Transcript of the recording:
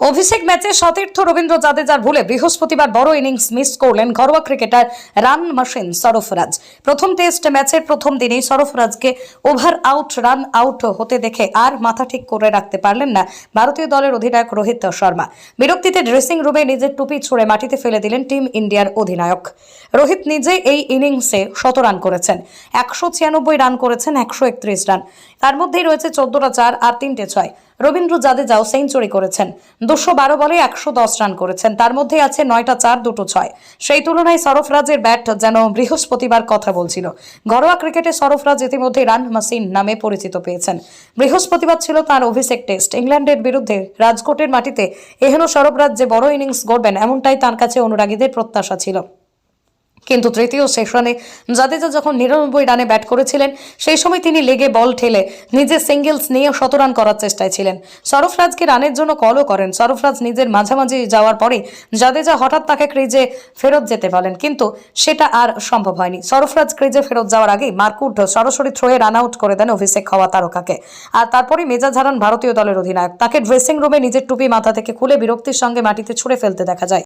অভিষেক ম্যাচে সতীর্থ রবীন্দ্র জাদেজার ভুলে বৃহস্পতিবার বড় ইনিংস মিস করলেন ঘরোয়া ক্রিকেটার রান মাসিন সরফরাজ। প্রথম টেস্ট ম্যাচের প্রথম দিনেই সরফরাজকে ওভার আউট, রান আউট হতে দেখে আর মাথা ঠিক করে রাখতে পারলেন না ভারতীয় দলের অধিনায়ক রোহিত শর্মা। বিরক্তিতে ড্রেসিং রুমে নিজের টুপি ছুঁড়ে মাটিতে ফেলে দিলেন টিম ইন্ডিয়ার অধিনায়ক। রোহিত নিজে এই ইনিংসে শত রান করেছেন, একশো ছিয়ানব্বই রান করেছেন, একশো একত্রিশ রান। তার মধ্যেই রয়েছে চোদ্দটা চার আর তিনটে ছয়। রবীন্দ্র জাদেজাও সেঞ্চুরি করেছেন। দুশো বারো বলে একশো দশ রান করেছেন। তার মধ্যে আছে নয়টা চার, দুটো ছয়। সেই তুলনায় সরফরাজের ব্যাট যেন বৃহস্পতিবার কথা বলছিল। ঘরোয়া ক্রিকেটে সরফরাজ ইতিমধ্যে রান মাসিন নামে পরিচিত পেয়েছেন। বৃহস্পতিবার ছিল তার অভিষেক টেস্ট। ইংল্যান্ডের বিরুদ্ধে রাজকোটের মাটিতে এহেন সরফরাজ যে বড় ইনিংস গড়বেন, এমনটাই তার কাছে অনুরাগীদের প্রত্যাশা ছিল। কিন্তু তৃতীয় সেশনে জাদেজা যখন নিরানব্বই রানে ব্যাট করেছিলেন, সেই সময় তিনি লেগে বল ঠেলে নিজের সিঙ্গেলস নিয়ে শতরান করার চেষ্টায় ছিলেন। সরফরাজকে রানের জন্য কলও করেন। সরফরাজ নিজের মাঝামাঝি যাওয়ার পরে জাদেজা হঠাৎ তাকে ক্রিজে ফেরত যেতে বলেন কিন্তু সেটা আর সম্ভব হয়নি। সরফরাজ ক্রিজে ফেরত যাওয়ার আগেই মার্কুট সরাসরি থ্রোয়ে রান আউট করে দেন অভিষেক হওয়া তারকাকে। আর তারপরে মেজাজ হারান ভারতীয় দলের অধিনায়ক। তাকে ড্রেসিং রুমে নিজের টুপি মাথা থেকে খুলে বিরক্তির সঙ্গে মাটিতে ছুঁড়ে ফেলতে দেখা যায়।